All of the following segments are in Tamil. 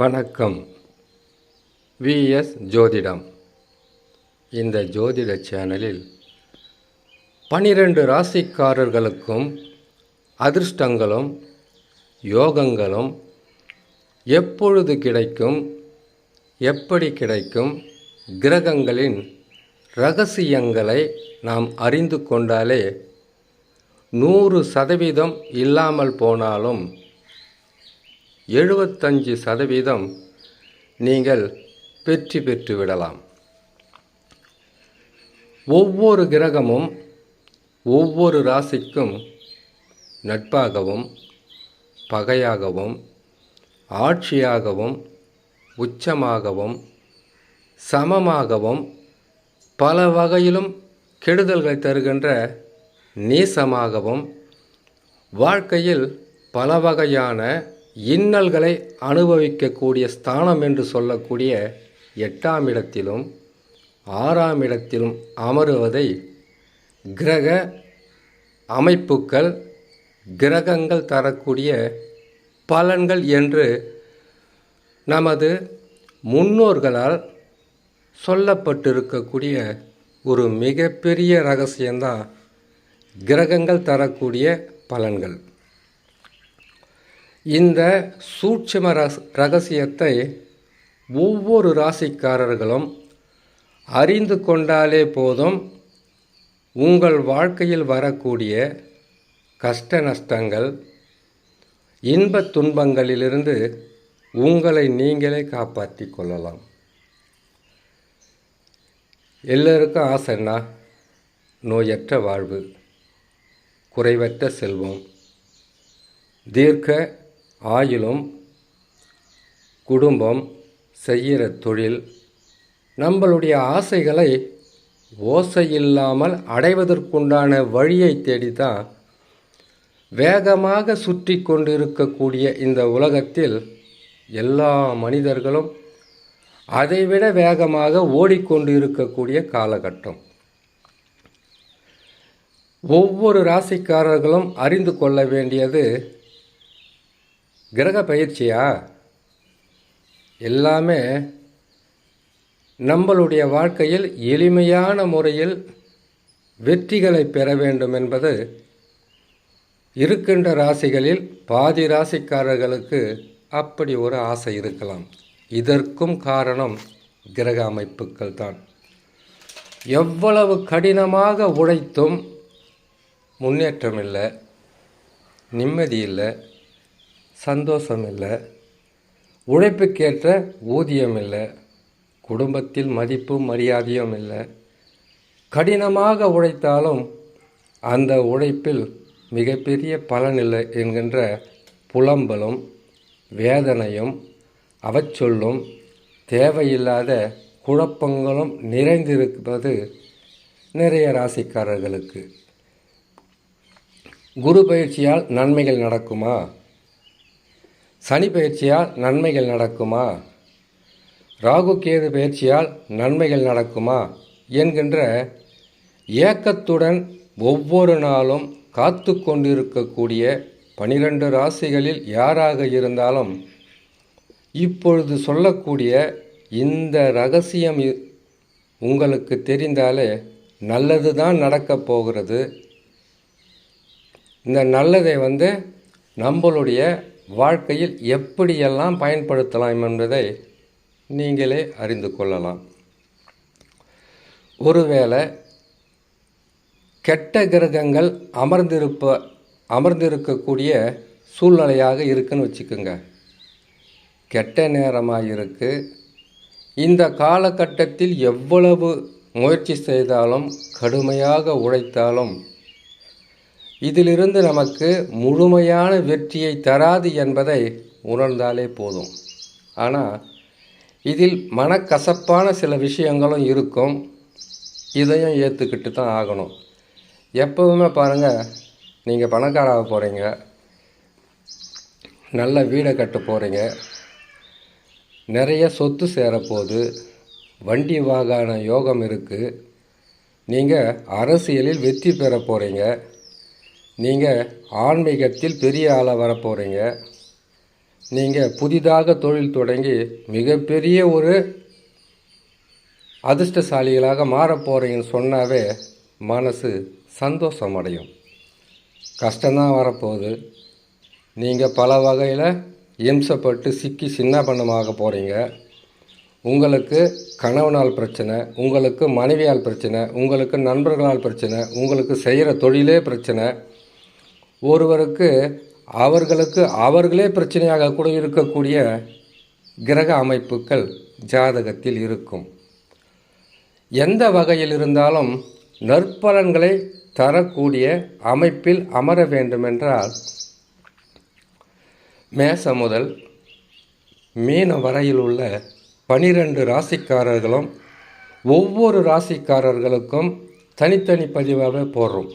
வணக்கம். விஎஸ் ஜோதிடம். இந்த ஜோதிட சேனலில் பனிரெண்டு ராசிக்காரர்களுக்கும் அதிர்ஷ்டங்களும் யோகங்களும் எப்பொழுது கிடைக்கும் எப்படி கிடைக்கும் கிரகங்களின் ரகசியங்களை நாம் அறிந்து கொண்டாலே நூறு சதவீதம் இல்லாமல் போனாலும் எழுபத்தஞ்சு சதவீதம் நீங்கள் வெற்றி பெற்று விடலாம். ஒவ்வொரு கிரகமும் ஒவ்வொரு ராசிக்கும் நட்பாகவும் பகையாகவும் ஆட்சியாகவும் உச்சமாகவும் சமமாகவும் பல வகையிலும் கெடுதல்களை தருகின்ற நீசமாகவும் வாழ்க்கையில் பல வகையான இன்னல்களை அனுபவிக்கக்கூடிய ஸ்தானம் என்று சொல்லக்கூடிய எட்டாம் இடத்திலும் ஆறாம் இடத்திலும் அமருவதை கிரக அமைப்புகள் கிரகங்கள் தரக்கூடிய பலன்கள் என்று நமது முன்னோர்களால் சொல்லப்பட்டிருக்கக்கூடிய ஒரு மிகப்பெரிய ரகசியம்தான் கிரகங்கள் தரக்கூடிய பலன்கள். இந்த சூட்சம ரஸ் ரகசியத்தை ஒவ்வொரு ராசிக்காரர்களும் அறிந்து கொண்டாலே போதும் உங்கள் வாழ்க்கையில் வரக்கூடிய கஷ்ட நஷ்டங்கள் இன்பத் துன்பங்களிலிருந்து உங்களை நீங்களே காப்பாற்றி கொள்ளலாம். எல்லோருக்கும் ஆசைன்னா நோயற்ற வாழ்வு குறைவற்ற செல்வம் தீர்க்க ஆயிலும் குடும்பம் செய்கிற தொழில் நம்மளுடைய ஆசைகளை ஓசையில்லாமல் அடைவதற்குண்டான வழியை தேடித்தான் வேகமாக சுற்றி கொண்டிருக்கக்கூடிய இந்த உலகத்தில் எல்லா மனிதர்களும் அதைவிட வேகமாக ஓடிக்கொண்டு இருக்கக்கூடிய காலகட்டம். ஒவ்வொரு ராசிக்காரர்களும் அறிந்து கொள்ள வேண்டியது கிரக பயிற்சியா? எல்லாமே நம்மளுடைய வாழ்க்கையில் எளிமையான முறையில் வெற்றிகளை பெற வேண்டும் என்பது இருக்கின்ற ராசிகளில் பாதி ராசிக்காரர்களுக்கு அப்படி ஒரு ஆசை இருக்கலாம். இதற்கும் காரணம் கிரக அமைப்புகள் தான். எவ்வளவு கடினமாக உழைத்தும் முன்னேற்றம் இல்லை நிம்மதி இல்லை சந்தோஷம் இல்லை உழைப்புக்கேற்ற ஊதியம் இல்லை குடும்பத்தில் மதிப்பும் மரியாதையும் இல்லை. கடினமாக உழைத்தாலும் அந்த உழைப்பில் மிகப்பெரிய பலன் இல்லை என்கின்ற புலம்பலும் வேதனையும் அவச்சொல்லும் தேவையில்லாத குழப்பங்களும் நிறைந்திருப்பது நிறைய ராசிக்காரர்களுக்கு. குரு பயிற்சியால் நன்மைகள் நடக்குமா? சனி பயிற்சியால் நன்மைகள் நடக்குமா? ராகு கேது பயிற்சியால் நன்மைகள் நடக்குமா? என்கின்ற ஏக்கத்துடன் ஒவ்வொரு நாளும் காத்து கொண்டிருக்கக்கூடிய பனிரெண்டு ராசிகளில் யாராக இருந்தாலும் இப்பொழுது சொல்லக்கூடிய இந்த ரகசியம் உங்களுக்கு தெரிந்தாலே நல்லது தான் நடக்கப் போகிறது. இந்த நல்லதை வந்து நம்மளுடைய வாழ்க்கையில் எப்படியெல்லாம் பயன்படுத்தலாம் என்பதை நீங்களே அறிந்து கொள்ளலாம். ஒருவேளை கெட்ட கிரகங்கள் அமர்ந்திருப்ப அமர்ந்திருக்கக்கூடிய சூழ்நிலையாக இருக்குன்னு வச்சுக்கோங்க. கெட்ட நேரமாக இருக்குது இந்த காலகட்டத்தில் எவ்வளவு முயற்சி செய்தாலும் கடுமையாக உழைத்தாலும் இதிலிருந்து நமக்கு முழுமையான வெற்றியை தராது என்பதை உணர்ந்தாலே போதும். ஆனால் இதில் மனக்கசப்பான சில விஷயங்களும் இருக்கும். இதையும் ஏற்றுக்கிட்டு தான் ஆகணும். எப்போவுமே பாருங்கள் நீங்கள் பணக்காராக போகிறீங்க நல்ல வீடை கட்ட போகிறீங்க நிறைய சொத்து சேரப்போகுது. வண்டி வாகன யோகம் இருக்குது நீங்கள் அரசியலில் வெற்றி பெற போகிறீங்க நீங்கள் ஆன்மீகத்தில் பெரிய ஆளாக வரப்போகிறீங்க நீங்கள் புதிதாக தொழில் தொடங்கி மிகப்பெரிய ஒரு அதிர்ஷ்டசாலிகளாக மாறப் போகிறீங்கன்னு சொன்னாவே மனசு சந்தோஷம் அடையும் கஷ்டம்தான் வரப்போகுது. நீங்கள் பல வகையில் இம்சப்பட்டு சிக்கி சின்னபண்ணமாக போகிறீங்க உங்களுக்கு கணவனால் பிரச்சனை உங்களுக்கு மனைவியால் பிரச்சனை உங்களுக்கு நண்பர்களால் பிரச்சனை உங்களுக்கு செய்கிற தொழிலே பிரச்சனை ஒருவருக்கு அவர்களுக்கு அவர்களே பிரச்சனையாக கூட இருக்கக்கூடிய கிரக அமைப்புகள் ஜாதகத்தில் இருக்கும். எந்த வகையில் இருந்தாலும் நற்பலன்களை தரக்கூடிய அமைப்பில் அமர வேண்டுமென்றால் மேச முதல் மீன வரையில் உள்ள பனிரெண்டு ராசிக்காரர்களும் ஒவ்வொரு ராசிக்காரர்களுக்கும் தனித்தனி பதிவாக போடுறோம்.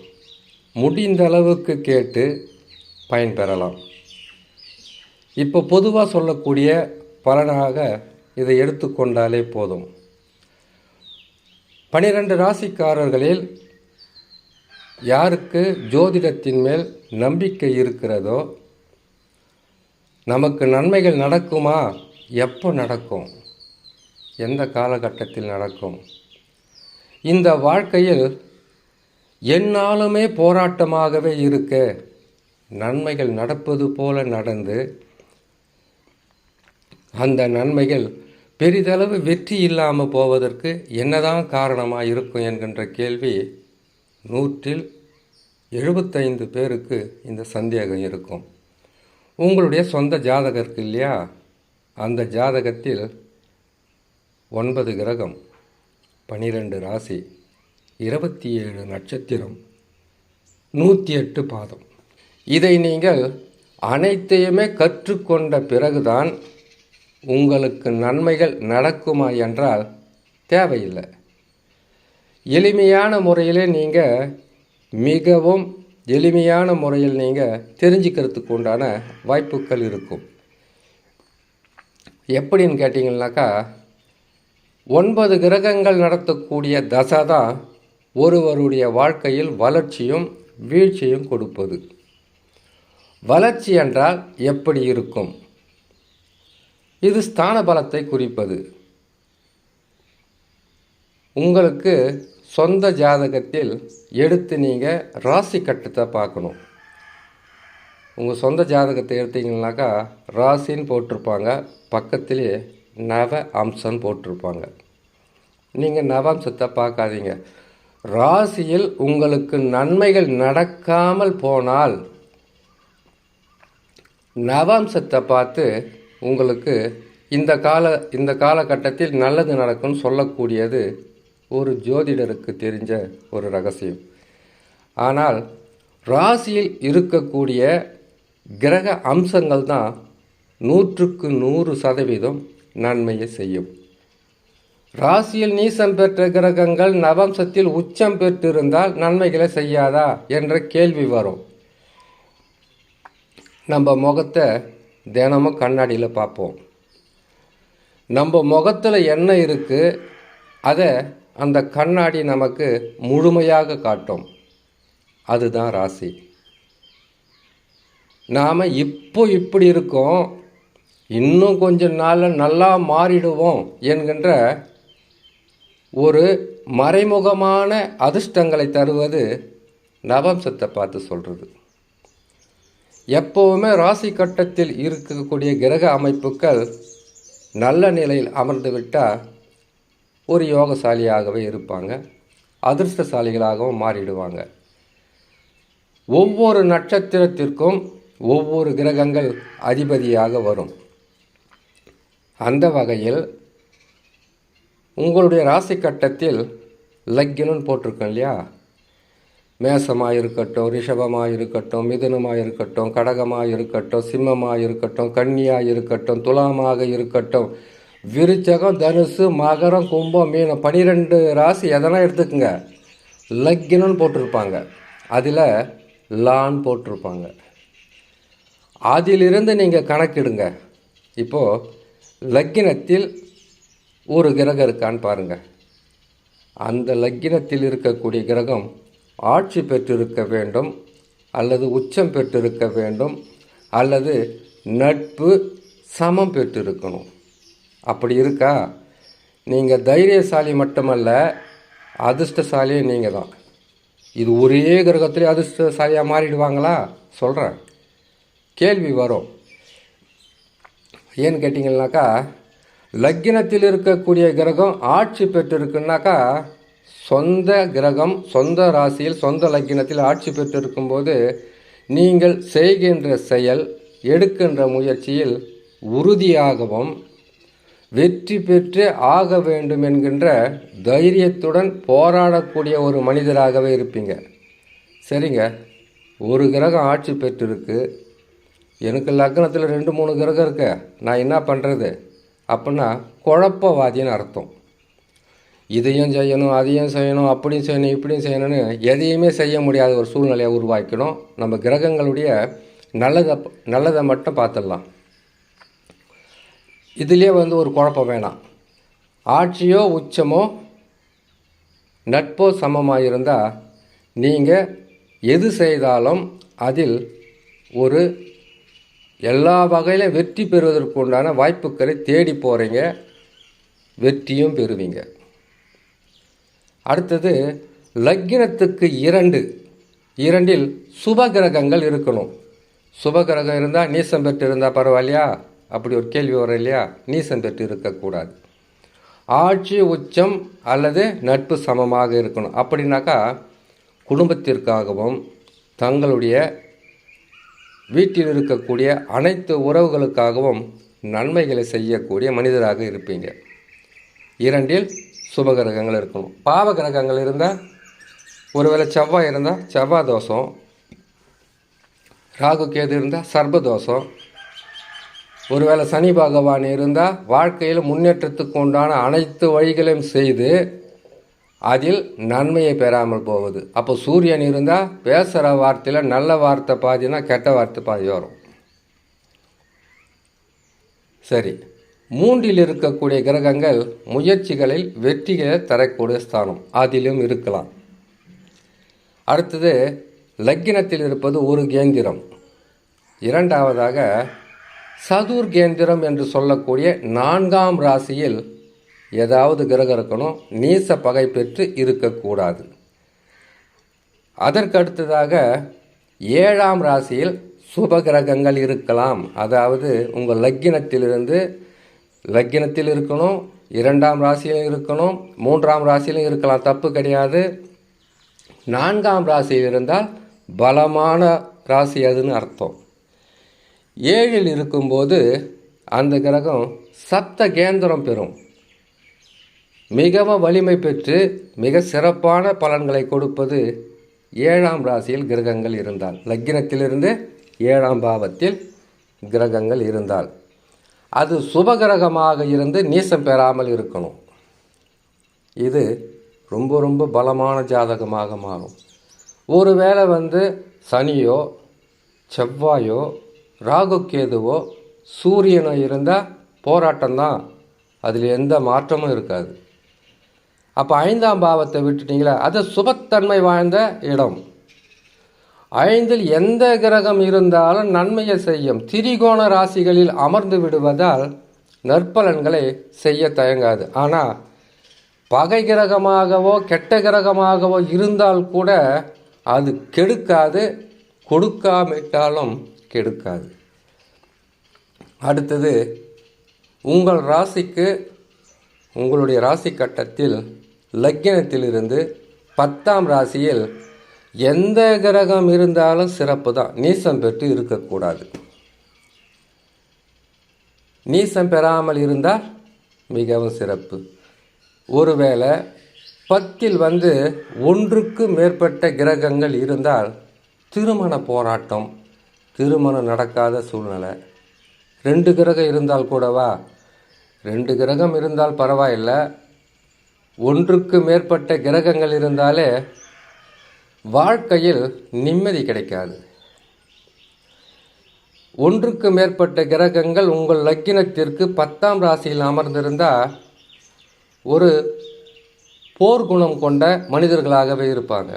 முடிந்த அளவுக்கு கேட்டு பயன்பெறலாம் இப்போ பொதுவாக சொல்லக்கூடிய பலனாக இதை எடுத்துக்கொண்டாலே போதும். பனிரெண்டு ராசிக்காரர்களில் யாருக்கு ஜோதிடத்தின் மேல் நம்பிக்கை இருக்கிறதோ நமக்கு நன்மைகள் நடக்குமா? எப்போ நடக்கும்? எந்த காலகட்டத்தில் நடக்கும்? இந்த வாழ்க்கையில் எந்நாளுமே போராட்டமாகவே இருக்க நன்மைகள் நடப்பது போல நடந்து அந்த நன்மைகள் பெரிதளவு வெற்றி இல்லாமல் போவதற்கு என்னதான் காரணமாக இருக்கும் என்கின்ற கேள்வி நூற்றில் எழுபத்தைந்து பேருக்கு இந்த சந்தேகம் இருக்கும். உங்களுடைய சொந்த ஜாதகம் இருக்கு இல்லையா? அந்த ஜாதகத்தில் ஒன்பது கிரகம் பனிரெண்டு ராசி. இருபத்தி ஏழு நட்சத்திரம் நூற்றி எட்டு பாதம். இதை நீங்கள் அனைத்தையுமே கற்றுக்கொண்ட பிறகுதான் உங்களுக்கு நன்மைகள் நடக்குமா என்றால் தேவையில்லை. எளிமையான முறையிலே நீங்கள் மிகவும் எளிமையான முறையில் நீங்கள் தெரிஞ்சுக்கிறதுக்கு உண்டான வாய்ப்புகள் இருக்கும். எப்படின்னு கேட்டிங்கனாக்கா ஒன்பது கிரகங்கள் நடத்தக்கூடிய தசை தான் ஒருவருடைய வாழ்க்கையில் வளர்ச்சியும் வீழ்ச்சியும் கொடுப்பது. வளர்ச்சி என்றால் எப்படி இருக்கும்? இது ஸ்தான பலத்தை குறிப்பது. உங்களுக்கு சொந்த ஜாதகத்தில் எடுத்து நீங்கள் ராசி கட்டத்தை பார்க்கணும். உங்கள் சொந்த ஜாதகத்தை எடுத்தீங்கன்னாக்கா ராசின்னு போட்டிருப்பாங்க. பக்கத்திலே நவ அம்சம் போட்டிருப்பாங்க. நீங்கள் நவாம்சத்தை பார்க்காதீங்க. ராசியில் உங்களுக்கு நன்மைகள் நடக்காமல் போனால் நவாம்சத்தை பார்த்து உங்களுக்கு இந்த கால இந்த காலகட்டத்தில் நல்லது நடக்கும்னு சொல்லக்கூடியது ஒரு ஜோதிடருக்கு தெரிஞ்ச ஒரு ரகசியம். ஆனால் ராசியில் இருக்கக்கூடிய கிரக அம்சங்கள் தான் நூற்றுக்கு நூறு சதவீதம் நன்மையை செய்யும். ராசியில் நீசம் பெற்ற கிரகங்கள் நவம்சத்தில் உச்சம் பெற்றிருந்தால் நன்மைகளை செய்யாதா என்ற கேள்வி வரும். நம்ம முகத்தை தினமும் கண்ணாடியில் பார்ப்போம். நம்ம முகத்தில் என்ன இருக்குது அதை அந்த கண்ணாடி நமக்கு முழுமையாக காட்டும். அதுதான் ராசி. நாம் இப்போ இப்படி இருக்கோம் இன்னும் கொஞ்ச நாளில் நல்லா மாறிடுவோம் என்கின்ற ஒரு மறைமுகமான அதிர்ஷ்டங்களை தருவது நவம்சத்தை பார்த்து சொல்கிறது எப்போவுமே ராசி கட்டத்தில் இருக்கக்கூடிய கிரக அமைப்புகள் நல்ல நிலையில் அமர்ந்து விட்டால் ஒரு யோகசாலியாகவே இருப்பாங்க. அதிர்ஷ்டசாலிகளாகவும் மாறிடுவாங்க. ஒவ்வொரு நட்சத்திரத்திற்கும் ஒவ்வொரு கிரகங்கள் அதிபதியாக வரும். அந்த வகையில் உங்களுடைய ராசி கட்டத்தில் லக்கினுன்னு போட்டிருக்கோம் இல்லையா? மேசமாக இருக்கட்டும் ரிஷபமாக இருக்கட்டும் மிதுனமாக இருக்கட்டும் கடகமாக இருக்கட்டும் சிம்மமாக இருக்கட்டும் கன்னியாக இருக்கட்டும் துலாமாக இருக்கட்டும் விருச்சகம் தனுசு மகரம் கும்பம் மீனம் பனிரெண்டு ராசி எதனா எடுத்துக்கோங்க. லக்கினம்னு போட்டிருப்பாங்க. அதில் லான் போட்டிருப்பாங்க. அதிலிருந்து நீங்கள் கணக்கிடுங்க. இப்போது லக்கினத்தில் ஒரு கிரகம் இருக்கான்னு பாருங்கள் அந்த லக்கினத்தில் இருக்கக்கூடிய கிரகம் ஆட்சி பெற்றிருக்க வேண்டும் அல்லது உச்சம் பெற்றிருக்க வேண்டும் அல்லது நட்பு சமம் பெற்று இருக்கணும் அப்படி இருக்கா? நீங்கள் தைரியசாலி மட்டுமல்ல அதிர்ஷ்டசாலியும் நீங்கள் தான். இது ஒரே கிரகத்திலே அதிர்ஷ்டசாலியாக மாறிடுவாங்களா? சொல்கிறேன் கேள்வி வரும். ஏன்னு கேட்டிங்கன்னாக்கா லக்கினத்தில் இருக்கக்கூடிய கிரகம் ஆட்சி பெற்றிருக்குனாக்கா சொந்த கிரகம் சொந்த ராசியில் சொந்த லக்கினத்தில் ஆட்சி பெற்றிருக்கும்போது நீங்கள் செய்கின்ற செயல் எடுக்கின்ற முயற்சியில் உறுதியாகவும் வெற்றி பெற்று ஆக வேண்டும் என்கின்ற தைரியத்துடன் போராடக்கூடிய ஒரு மனிதராகவே இருப்பீங்க. சரிங்க. ஒரு கிரகம் ஆட்சி பெற்றிருக்கு. எனக்கு லக்னத்தில் ரெண்டு மூணு கிரகம் இருக்கு. நான் என்ன பண்ணுறது அப்படின்னா குழப்பவாதின்னு அர்த்தம். இதையும் செய்யணும் அதையும் செய்யணும் அப்படியும் செய்யணும் இப்படியும் செய்யணும்னு எதையுமே செய்ய முடியாத ஒரு சூழ்நிலையை உருவாக்கணும் நம்ம கிரகங்களுடைய நல்லதை நல்லதை மட்டும் பார்த்துடலாம். இதுலேயே வந்து ஒரு குழப்பம் வேணாம். ஆட்சியோ உச்சமோ நட்போ சமமாக இருந்தால் நீங்கள் எது செய்தாலும் அதில் ஒரு எல்லா வகையிலும் வெற்றி பெறுவதற்கு உண்டான வாய்ப்புகளை தேடி போகிறீங்க வெற்றியும் பெறுவீங்க. அடுத்தது லக்கினத்துக்கு இரண்டு. இரண்டில் சுப கிரகங்கள் இருக்கணும். சுப கிரகம் இருந்தால் நீசம் பெற்று இருந்தால் பரவாயில்லையா? அப்படி ஒரு கேள்வி வரும் இல்லையா? நீசம் பெற்று இருக்கக்கூடாது. ஆட்சி உச்சம் அல்லது நட்பு சமமாக இருக்கணும். அப்படின்னாக்கா குடும்பத்திற்காகவும் தங்களுடைய வீட்டில் இருக்கக்கூடிய அனைத்து உறவுகளுக்காகவும் நன்மைகளை செய்யக்கூடிய மனிதராக இருப்பீங்க. இரண்டில் சுபகிரகங்கள் இருக்கணும். பாவ கிரகங்கள் இருந்தால் ஒருவேளை செவ்வாய் இருந்தால் செவ்வாய் தோஷம். ராகு கேது இருந்தால் சர்பதோஷம் ஒருவேளை சனி பகவான் இருந்தால் வாழ்க்கையில் முன்னேற்றத்துக்கு உண்டான அனைத்து வழிகளையும் செய்து அதில் நன்மையை பெறாமல் போவது. அப்போ சூரியன் இருந்தால் பேசுகிற வார்த்தையில் நல்ல வார்த்தை பாதினா கெட்ட வார்த்தை பாதி வரும். சரி. மூன்றில் இருக்கக்கூடிய கிரகங்கள் முயற்சிகளில் வெற்றிகளை தரக்கூடிய ஸ்தானம். அதிலும் இருக்கலாம். அடுத்தது லக்கினத்தில் இருப்பது ஒரு கேந்திரம். இரண்டாவதாக சதுர் கேந்திரம் என்று சொல்லக்கூடிய நான்காம் ராசியில் ஏதாவது கிரகம் இருக்கணும் நீச பகை பெற்று இருக்கக்கூடாது. அதற்கு அடுத்ததாக ஏழாம் ராசியில் சுப கிரகங்கள் இருக்கலாம். அதாவது உங்கள் லக்கினத்திலிருந்து லக்கினத்தில் இருக்கணும் இரண்டாம் ராசியிலும் இருக்கணும் மூன்றாம் ராசியிலும் இருக்கலாம். தப்பு கிடையாது. நான்காம் ராசியில் இருந்தால் பலமான ராசி அதுன்னு அர்த்தம். ஏழில் இருக்கும்போது அந்த கிரகம் சப்த கேந்திரம் பெறும். மிகவும் வலிமை பெற்று மிக சிறப்பான பலன்களை கொடுப்பது ஏழாம் ராசியில் கிரகங்கள் இருந்தால். லக்கினத்திலிருந்து ஏழாம் பாவத்தில் கிரகங்கள் இருந்தால். அது சுபகிரகமாக இருந்து நீசம் பெறாமல் இருக்கணும். இது ரொம்ப ரொம்ப பலமான ஜாதகமாக மாறும். ஒருவேளை வந்து சனியோ செவ்வாயோ ராகு கேதுவோ சூரியனோ இருந்தால் போராட்டம்தான். அதில் எந்த மாற்றமும் இருக்காது. அப்போ ஐந்தாம் பாவத்தை விட்டுட்டீங்களா அது சுபத்தன்மை வாழ்ந்த இடம். ஐந்தில் எந்த கிரகம் இருந்தாலும் நன்மையை செய்யும். திரிகோண ராசிகளில் அமர்ந்து விடுவதால் நற்பலன்களை செய்ய தயங்காது. ஆனால் பகை கிரகமாகவோ கெட்ட கிரகமாகவோ இருந்தால் கூட அது கெடுக்காது. கொடுக்காமிட்டாலும் கெடுக்காது. அடுத்தது உங்கள் ராசிக்கு உங்களுடைய ராசி கட்டத்தில் லக்கினத்திலிருந்து பத்தாம் ராசியில் எந்த கிரகம் இருந்தாலும் சிறப்பு தான் நீசம் பெற்று இருக்கக்கூடாது. நீசம் பெறாமல் இருந்தால் மிகவும் சிறப்பு. ஒருவேளை பத்தில் வந்து ஒன்றுக்கு மேற்பட்ட கிரகங்கள் இருந்தால் திருமண போராட்டம் திருமணம் நடக்காத சூழ்நிலை. ரெண்டு கிரகம் இருந்தால் கூடவா? ரெண்டு கிரகம் இருந்தால் பரவாயில்லை. ஒன்றுக்கு மேற்பட்ட கிரகங்கள் இருந்தாலே வாழ்க்கையில் நிம்மதி கிடைக்காது. ஒன்றுக்கு மேற்பட்ட கிரகங்கள் உங்கள் லக்கினத்திற்கு பத்தாம் ராசியில் அமர்ந்திருந்தால் ஒரு போர்க்குணம் கொண்ட மனிதர்களாகவே இருப்பாங்க.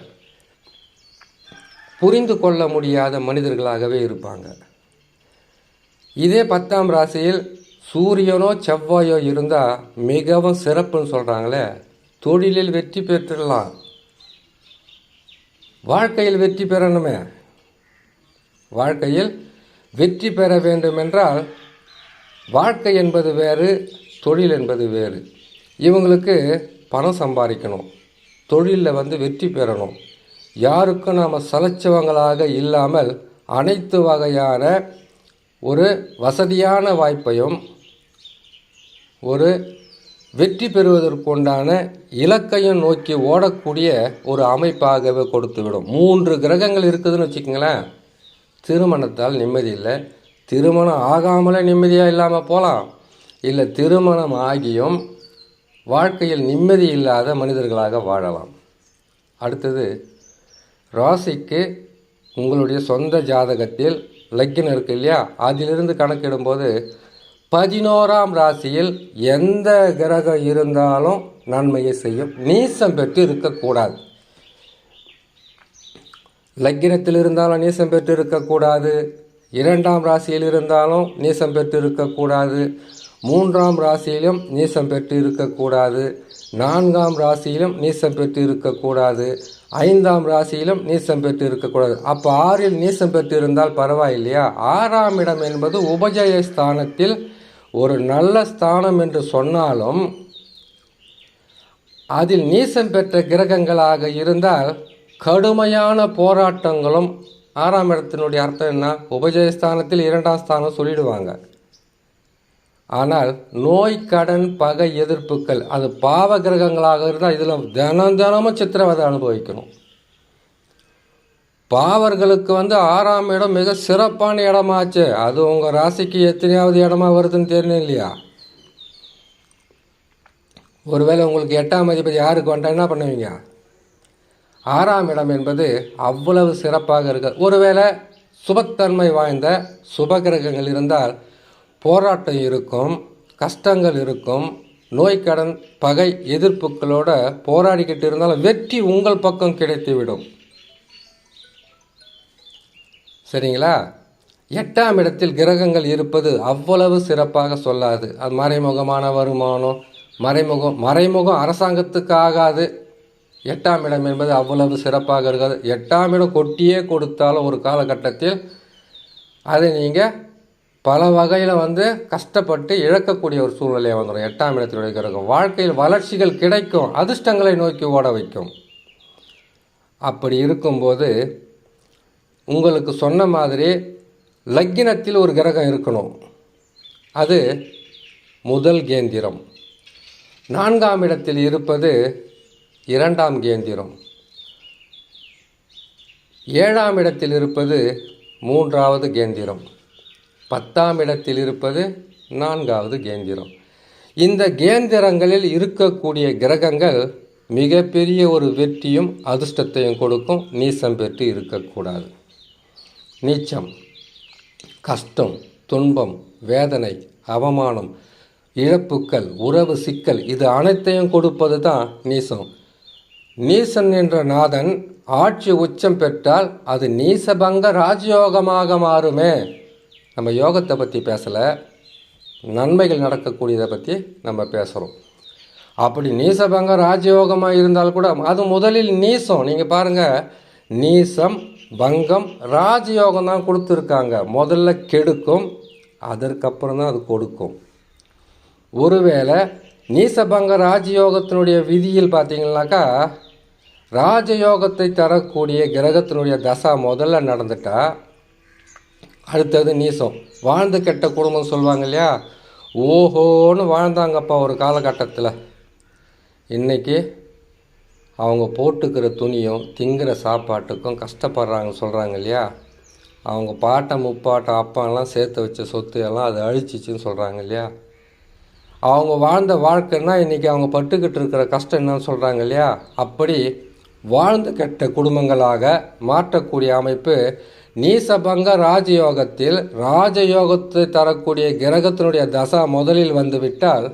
புரிந்து கொள்ள முடியாத மனிதர்களாகவே இருப்பாங்க. இதே பத்தாம் ராசியில் சூரியனோ செவ்வாயோ இருந்தால் மிகவும் சிறப்புன்னு சொல்கிறாங்களே தொழிலில் வெற்றி பெற்றுடலாம். வாழ்க்கையில் வெற்றி பெறணுமே. வாழ்க்கையில் வெற்றி பெற வேண்டுமென்றால் வாழ்க்கை என்பது வேறு தொழில் என்பது வேறு. இவங்களுக்கு பணம் சம்பாதிக்கணும். தொழிலில் வந்து வெற்றி பெறணும். யாருக்கும் நாம் சலைச்சவங்களாக இல்லாமல் அனைத்து வகையான ஒரு வசதியான வாய்ப்பையும் ஒரு வெற்றி பெறுவதற்குண்டான இலக்கையும் நோக்கி ஓடக்கூடிய ஒரு அமைப்பாகவே கொடுத்துவிடும். மூன்று கிரகங்கள் இருக்குதுன்னு வச்சுக்கோங்களேன். திருமணத்தால் நிம்மதி இல்லை. திருமணம் ஆகாமலே நிம்மதியாக இல்லாமல் போகலாம் இல்லை திருமணம் ஆகியும் வாழ்க்கையில் நிம்மதி இல்லாத மனிதர்களாக வாழலாம். அடுத்தது ராசிக்கு உங்களுடைய சொந்த ஜாதகத்தில் லக்கினம் இருக்கு இல்லையா? அதிலிருந்து கணக்கிடும்போது பதினோராம் ராசியில் எந்த கிரகம் இருந்தாலும் நன்மையை செய்யும். நீசம் பெற்று இருக்கக்கூடாது. லக்கினத்தில் இருந்தாலும் நீசம் பெற்று இருக்கக்கூடாது. இரண்டாம் ராசியில் இருந்தாலும் நீசம் பெற்று இருக்கக்கூடாது. மூன்றாம் ராசியிலும் நீசம் பெற்று இருக்கக்கூடாது. நான்காம் ராசியிலும் நீசம் பெற்று இருக்கக்கூடாது. ஐந்தாம் ராசியிலும் நீசம் பெற்று இருக்கக்கூடாது. அப்போ ஆறில் நீசம் பெற்று இருந்தால் பரவாயில்லையா? ஆறாம் இடம் என்பது உபஜய ஸ்தானத்தில் ஒரு நல்ல ஸ்தானம் என்று சொன்னாலும் அதில் நீசம் பெற்ற கிரகங்களாக இருந்தால் கடுமையான போராட்டங்களும் ஆறாம் இடத்தினுடைய அர்த்தம் என்ன? உபஜயஸ்தானத்தில் இரண்டாம் ஸ்தானம் சொல்லிடுவாங்க. ஆனால் நோய் கடன் பகை எதிர்ப்புகள் அது பாவ கிரகங்களாக இருந்தால் இதில் தினம் தினமும் சித்திரவதை அனுபவிக்கணும். பாவர்களுக்கு வந்து ஆறாம் இடம் மிக சிறப்பான இடமாச்சு. அது உங்கள் ராசிக்கு எத்தனையாவது இடமா வருதுன்னு தெரியணும் இல்லையா? ஒருவேளை உங்களுக்கு எட்டாம் அதிபதி யாருக்கு வந்தால் என்ன பண்ணுவீங்க? ஆறாம் இடம் என்பது அவ்வளவு சிறப்பாக இருக்க. ஒருவேளை சுபத்தன்மை வாய்ந்த சுபகிரகங்கள் இருந்தால் போராட்டம் இருக்கும் கஷ்டங்கள் இருக்கும் நோய்க்கடன் பகை எதிர்ப்புகளோட போராடிக்கிட்டு இருந்தாலும் வெற்றி உங்கள் பக்கம் கிடைத்துவிடும். சரிங்களா? எட்டாம் இடத்தில் கிரகங்கள் இருப்பது அவ்வளவு சிறப்பாக சொல்லாது. அது மறைமுகமான வருமானம் மறைமுகம் மறைமுகம் அரசாங்கத்துக்கு ஆகாது எட்டாம் இடம் என்பது அவ்வளவு சிறப்பாக இருக்காது. எட்டாம் இடம் கொட்டியே கொடுத்தாலும் ஒரு காலகட்டத்தில் அதை நீங்கள் பல வகையில் வந்து கஷ்டப்பட்டு இழக்கக்கூடிய ஒரு சூழ்நிலையை வந்துடும் எட்டாம் இடத்தினுடைய கிரகம். வாழ்க்கையில் வளர்ச்சிகள் கிடைக்கும் அதிர்ஷ்டங்களை நோக்கி ஓட வைக்கும். அப்படி இருக்கும்போது உங்களுக்கு சொன்ன மாதிரி லக்கினத்தில் ஒரு கிரகம் இருக்கணும். அது முதல் கேந்திரம். நான்காம் இடத்தில் இருப்பது இரண்டாம் கேந்திரம். ஏழாம் இடத்தில் இருப்பது மூன்றாவது கேந்திரம். பத்தாம் இடத்தில் இருப்பது நான்காவது கேந்திரம். இந்த கேந்திரங்களில் இருக்கக்கூடிய கிரகங்கள் மிகப்பெரிய ஒரு வெற்றியும் அதிர்ஷ்டத்தையும் கொடுக்கும். நீசம் பெற்று இருக்கக்கூடாது. நீச்சம் கஷ்டம் துன்பம் வேதனை அவமானம் இழப்புக்கள் உறவு சிக்கல் இது அனைத்தையும் கொடுப்பது தான் நீசம். நீசன் என்ற நாதன் ஆட்சி உச்சம் பெற்றால் அது நீசபங்க ராஜயோகமாக மாறுமே. நம்ம யோகத்தை பற்றி பேசலை. நன்மைகள் நடக்கக்கூடியதை பற்றி நம்ம பேசுகிறோம் அப்படி நீசபங்க ராஜயோகமாக இருந்தால் கூட அது முதலில் நீசம். நீங்கள் பாருங்கள் நீசம் பங்கம் ராஜயோகம் தான் கொடுத்துருக்காங்க. முதல்ல கெடுக்கும் அதற்கப்புறம் தான் அது கொடுக்கும். ஒருவேளை நீசபங்க ராஜயோகத்தினுடைய விதியில் பார்த்தீங்கன்னாக்கா ராஜயோகத்தை தரக்கூடிய கிரகத்தினுடைய தசா முதல்ல நடந்துட்டா அடுத்தது நீசம். வாழ்ந்து கெட்ட குடும்பம் சொல்லுவாங்க இல்லையா? ஓஹோன்னு வாழ்ந்தாங்கப்பா ஒரு காலகட்டத்தில். இன்றைக்கி அவங்க போட்டுக்கிற துணியும் திங்கிற சாப்பாட்டுக்கும் கஷ்டப்படுறாங்க சொல்கிறாங்க இல்லையா? அவங்க பாட்டை முப்பாட்டை அப்பாலாம் சேர்த்து வச்ச சொத்து எல்லாம் அது அழிச்சிச்சின்னு சொல்கிறாங்க இல்லையா? அவங்க வாழ்ந்த வாழ்க்கைன்னா இன்றைக்கி அவங்க பட்டுக்கிட்டு இருக்கிற கஷ்டம் என்னன்னு சொல்கிறாங்க இல்லையா? அப்படி வாழ்ந்து கெட்ட குடும்பங்களாக மாற்றக்கூடிய அமைப்பு நீசபங்க ராஜயோகத்தில் ராஜயோகத்தை தரக்கூடிய கிரகத்தினுடைய தசா முதலில் வந்து விட்டால்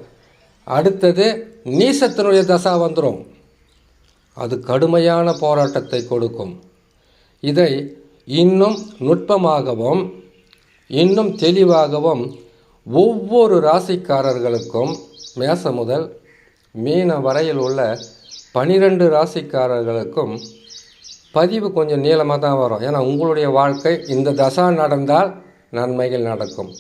அடுத்தது நீசத்தினுடைய தசா வந்துடும் அது கடுமையான போராட்டத்தை கொடுக்கும். இதை இன்னும் நுட்பமாகவும் இன்னும் தெளிவாகவும் ஒவ்வொரு ராசிக்காரர்களுக்கும் மேச முதல் மீன வரையில் உள்ள பனிரெண்டு ராசிக்காரர்களுக்கும் பதிவு கொஞ்சம் நீளமாக தான் வரும். ஏன்னா உங்களுடைய வாழ்க்கை இந்த தசா நடந்தால் நன்மைகள் நடக்கும்.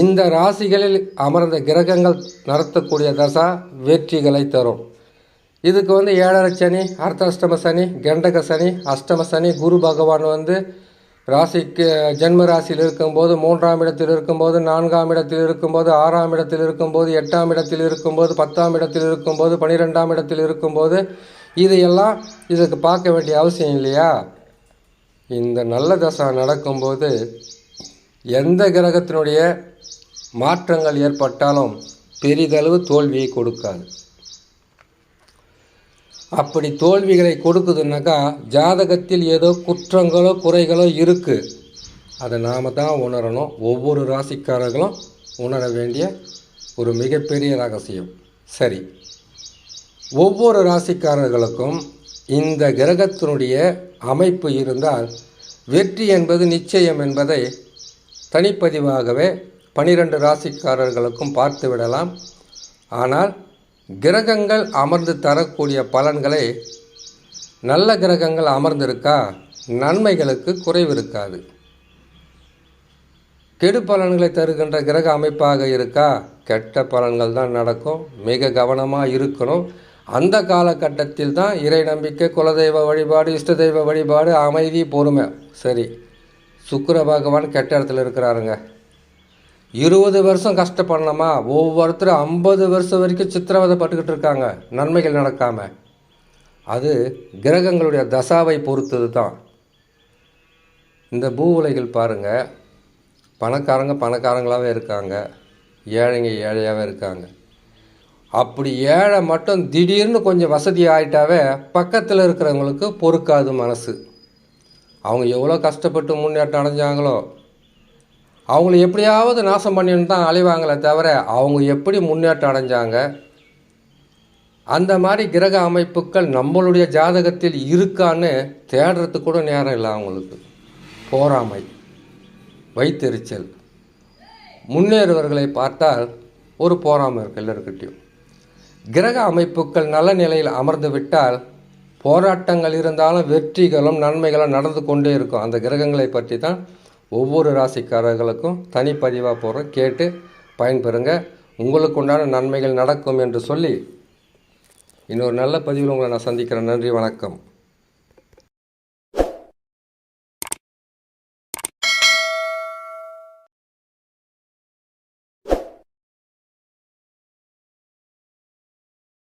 இந்த ராசிகளில் அமர்ந்த கிரகங்கள் நடத்தக்கூடிய தசா வெற்றிகளை தரும். இதுக்கு வந்து ஏழரை சனி அர்த்தாஷ்டம சனி கண்டக சனி அஷ்டம சனி குரு பகவான் வந்து ராசிக்கு ஜென்ம ராசியில் இருக்கும்போது மூன்றாம் இடத்தில் இருக்கும்போது நான்காம் இடத்தில் இருக்கும்போது ஆறாம் இடத்தில் இருக்கும்போது எட்டாம் இடத்தில் இருக்கும்போது பத்தாம் இடத்தில் இருக்கும்போது பன்னிரெண்டாம் இடத்தில் இருக்கும்போது இதையெல்லாம் இதுக்கு பார்க்க வேண்டிய அவசியம் இல்லையா? இந்த நல்ல தசா நடக்கும்போது எந்த கிரகத்தினுடைய மாற்றங்கள் ஏற்பட்டாலும் பெரிதளவு தோல்வியை கொடுக்காது. அப்படி தோல்விகளை கொடுக்குதுன்னாக்கா ஜாதகத்தில் ஏதோ குற்றங்களோ குறைகளோ இருக்குது அதை நாம் தான் உணரணும். ஒவ்வொரு ராசிக்காரர்களும் உணர வேண்டிய ஒரு மிகப்பெரிய ரகசியம். சரி. ஒவ்வொரு ராசிக்காரர்களுக்கும் இந்த கிரகத்தினுடைய அமைப்பு இருந்தால் வெற்றி என்பது நிச்சயம் என்பதை தனிப்பதிவாகவே பனிரெண்டு ராசிக்காரர்களுக்கும் பார்த்து விடலாம். ஆனால் கிரகங்கள் அமர்ந்து தரக்கூடிய பலன்களை நல்ல கிரகங்கள் அமர்ந்திருக்கா? நன்மைகளுக்கு குறைவு இருக்காது கெடு பலன்களை தருகின்ற கிரக அமைப்பாக இருக்கா? கெட்ட பலன்கள் தான் நடக்கும். மிக கவனமாக இருக்கணும். அந்த காலகட்டத்தில் தான் இறை நம்பிக்கை குலதெய்வ வழிபாடு இஷ்ட தெய்வ வழிபாடு அமைதி பொறுமை. சரி சுக்கர பகவான் கெட்ட இடத்துல இருக்கிறாருங்க. இருபது வருஷம் கஷ்டப்படணுமா? ஒவ்வொருத்தரும் ஐம்பது வருஷம் வரைக்கும் சித்திரவதை பட்டுக்கிட்டு இருக்காங்க. நன்மைகள் நடக்காம. அது கிரகங்களுடைய தசாவை பொறுத்தது தான் இந்த பூ உலைகள் பாருங்கள் பணக்காரங்க பணக்காரங்களாகவே இருக்காங்க. ஏழைங்க ஏழையாகவே இருக்காங்க. அப்படி ஏழை மட்டும் திடீர்னு கொஞ்சம் வசதி ஆகிட்டாவே பக்கத்தில் இருக்கிறவங்களுக்கு பொறுக்காது மனசு. அவங்க எவ்வளோ கஷ்டப்பட்டு முன்னேற்றம் அடைஞ்சாங்களோ அவங்கள எப்படியாவது நாசம் பண்ணின்னு தான் அலைவாங்களே தவிர அவங்க எப்படி முன்னேற்றம் அடைஞ்சாங்க? அந்த மாதிரி கிரக அமைப்புகள் நம்மளுடைய ஜாதகத்தில் இருக்கான்னு தேடுறதுக்கு கூட நேரம் இல்லை அவங்களுக்கு. போராமை வைத்தெரிச்சல். முன்னேறுவர்களை பார்த்தால் ஒரு போராமை இருக்கு எல்லாருக்கிட்டையும் கிரக அமைப்புகள் நல்ல நிலையில் அமர்ந்து விட்டால் போராட்டங்கள் இருந்தாலும் வெற்றிகளும் நன்மைகளும் நடந்து கொண்டே இருக்கும். அந்த கிரகங்களை பற்றி தான் ஒவ்வொரு ராசிக்காரர்களுக்கும் தனிப்பதிவாக போகிறோம் கேட்டு பயன்பெறுங்க. உங்களுக்கு உண்டான நன்மைகள் நடக்கும் என்று சொல்லி இன்னொரு நல்ல பதிவில் உங்களை நான் சந்திக்கிறேன். நன்றி வணக்கம்.